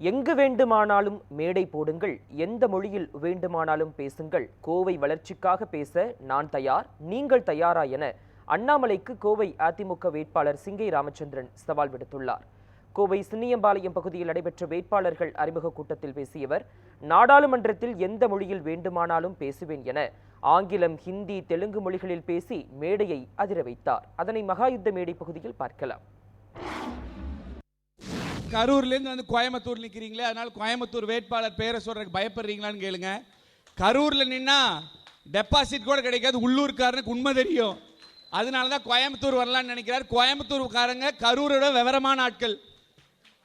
எங்கு வேண்டுமானாலும் மேடை போடுங்கள் எந்த மொழியில் வேண்டுமானாலும் பேசுங்கள். கோவை வளர்ச்சிக்காக பேச நான் தயார் நீங்கள் தயாரா என அண்ணாமலைக்கு கோவை அதிமுக வேட்பாளர் சிங்கை ராமச்சந்திரன் சவால் விடுத்துள்ளார். கோவை சின்னியம்பாளையம் பகுதியில் நடைபெற்ற வேட்பாளர்கள் அறிமுக கூட்டத்தில் பேசியவர் நாடாளுமன்றத்தில் எந்த மொழியில் வேண்டுமானாலும் பேசுவேன் என ஆங்கிலம் ஹிந்தி தெலுங்கு மொழிகளில் பேசி மேடையை அதிர வைத்தார். அதனை மகாயுத்த மேடை பகுதியில் பார்க்கலாம். கரூர்லேருந்து வந்து கோயம்புத்தூர் நிற்கிறீங்களே அதனால கோயம்புத்தூர் வேட்பாளர் பேரை சொல்றதுக்கு பயப்படுறீங்களான்னு கேளுங்க. கரூரில் நின்னா டெபாசிட் கூட கிடைக்காது உள்ளூர்காரனுக்கு உண்மை தெரியும். அதனால தான் கோயம்புத்தூர் வரலான்னு நினைக்கிறார். கோயம்புத்தூர்காரங்க கரூரோட விவரமான ஆட்கள்.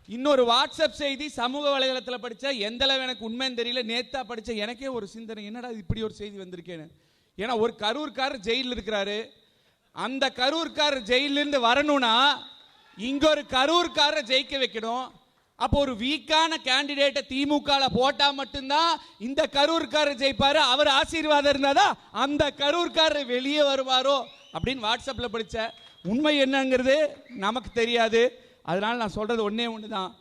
இன்னொரு வாட்ஸ்அப் செய்தி சமூக வலைதளத்தில் படித்தா எந்த அளவு எனக்கு உண்மைன்னு தெரியல. நேத்தா படித்த எனக்கே ஒரு சிந்தனை என்னடா இது இப்படி ஒரு செய்தி வந்திருக்கேன்னு. ஏன்னா ஒரு கரூர்காரர் ஜெயிலில் இருக்கிறாரு. அந்த கரூர்காரர் ஜெயிலிருந்து வரணும்னா இங்க ஒரு கரூர்காரரை ஜெயிக்க வைக்கணும். அப்போ ஒரு வீக்கான கேண்டிடேட்டை திமுக போட்டா மட்டும்தான் இந்த கரூர்காரர் ஜெயிப்பாரு. அவர் ஆசீர்வாதம் இருந்தாதான் அந்த கரூர்காரர் வெளியே வருவாரோ அப்படின்னு வாட்ஸ்அப்ல படிச்ச. உண்மை என்னங்கிறது நமக்கு தெரியாது. அதனால நான் சொல்றது ஒன்று ஒண்ணுதான்.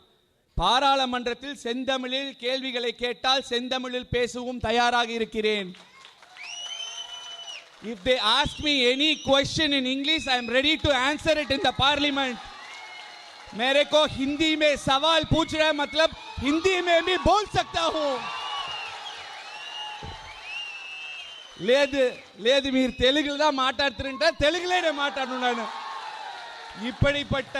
பாராளுமன்றத்தில் செந்தமிழில் கேள்விகளை கேட்டால் செந்தமிழில் பேசவும் தயாராக இருக்கிறேன். If they ask me any question in English I am ready to answer it in the parliament मेरे को हिंदी में सवाल पूछ रहे हैं, मतलब हिंदी में भी बोल सकता हूं లేదు లేదు మీరు తెలుగులో தான் మాట్లాడుతుంటే తెలుగులోనే మాట్లాడున్నాను இப்படிப்பட்ட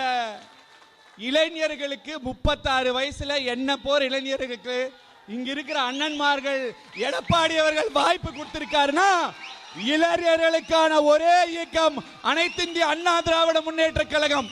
இளைஞர்களுக்கு முப்பத்தாறு வயசுல என்ன போர் இளைஞர்களுக்கு இங்க இருக்கிற அண்ணன்மார்கள் எடப்பாடி அவர்கள் வாய்ப்பு கொடுத்திருக்காருன்னா இளைஞர்களுக்கான ஒரே இயக்கம் அனைத்து இந்திய அண்ணா திராவிட முன்னேற்ற கழகம்